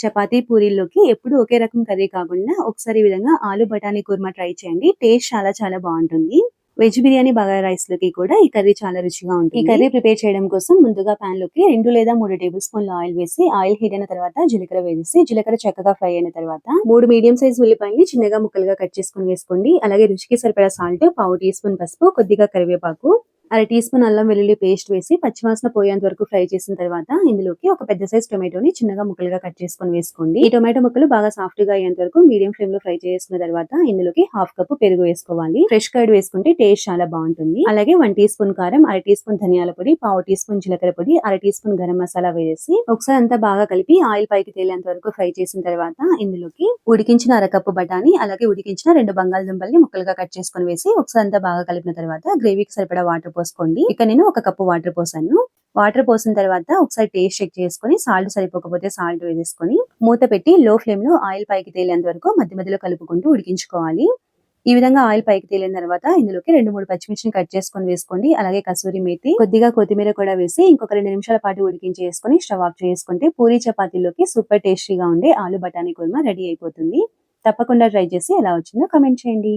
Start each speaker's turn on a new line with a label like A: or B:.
A: చపాతీ పూరీల్లోకి ఎప్పుడు ఒకే రకం కర్రీ కాకుండా ఒకసారి ఈ విధంగా ఆలు బఠానీ కుర్మా ట్రై చేయండి. టేస్ట్ చాలా చాలా బాగుంటుంది. వెజ్ బిర్యానీ బగారా రైస్లోకి కూడా ఈ కర్రీ చాలా రుచిగా ఉంటుంది. ఈ కర్రీ ప్రిపేర్ చేయడం కోసం ముందుగా పాన్లోకి రెండు లేదా మూడు టేబుల్ స్పూన్ల ఆయిల్ వేసి ఆయిల్ హీట్ అయిన తర్వాత జీలకర్ర వేసి జీలకర్ర చక్కగా ఫ్రై అయిన తర్వాత మూడు మీడియం సైజ్ ఉల్లిపాయల్ని చిన్నగా ముక్కలుగా కట్ చేసుకుని వేసుకోండి. అలాగే రుచికి సరిపడా సాల్ట్ పావు టీ స్పూన్ పసుపు కొద్దిగా కరివేపాకు అర టీ స్పూన్ అల్లం వెల్లుల్లి పేస్ట్ వేసి పచ్చివాసన పోయేంత వరకు ఫ్రై చేసిన తర్వాత ఇందులోకి ఒక పెద్ద సైజ్ టొమాటోని చిన్నగా ముక్కలుగా కట్ చేసుకొని వేసుకోండి. ఈ టొమాటో ముక్కలు బాగా సాఫ్ట్గా అయ్యేంత వరకు మీడియం ఫ్లేమ్లో ఫ్రై చేసుకున్న తర్వాత ఇందులోకి హాఫ్ కప్ పెరుగు వేసుకోవాలి. ఫ్రెష్ కర్డ్ వేసుకుంటే టేస్ట్ చాలా బాగుంటుంది. అలాగే వన్ టీ స్పూన్ కారం అర టీ స్పూన్ ధనియాల పొడి పావు టీ స్పూన్ జీలకర్ర పొడి అర టీ స్పూన్ గరం మసాలా వేసి ఒకసారి అంతా బాగా కలిపి ఆయిల్ పైకి తేలేంత వరకు ఫ్రై చేసిన తర్వాత ఇందులోకి ఉడికించిన అరకప్పు బఠానీ అలాగే ఉడికించిన రెండు బంగాళదుంపల్ని ముక్కలుగా కట్ చేసుకొని వేసి ఒకసారి అంతా బాగా కలిపిన తర్వాత గ్రేవీకి సరిపడా వాటర్ పోసుకోండి. ఇక నేను ఒక కప్పు వాటర్ పోసాను. వాటర్ పోసిన తర్వాత ఒకసారి టేస్ట్ చెక్ చేసుకొని సాల్ట్ సరిపోకపోతే సాల్ట్ వేసేసుకొని మూత పెట్టి లో ఫ్లేమ్లో ఆయిల్ పైకి తేలేంత వరకు మధ్య మధ్యలో కలుపుకుంటూ ఉడికించుకోవాలి. ఈ విధంగా ఆయిల్ పైకి తేలిన తర్వాత ఇందులోకి రెండు మూడు పచ్చిమిర్చిని కట్ చేసుకొని వేసుకోండి. అలాగే కసూరి మేతి కొద్దిగా కొత్తిమీర కూడా వేసి ఇంకొక రెండు నిమిషాల పాటు ఉడికించేసుకొని స్టవ్ ఆఫ్ చేసుకుంటే పూరి చపాతీలోకి సూపర్ టేస్టీగా ఉండే ఆలు బఠానీ కుర్మా రెడీ అయిపోతుంది. తప్పకుండా ట్రై చేసి ఎలా వచ్చిందో కమెంట్ చేయండి.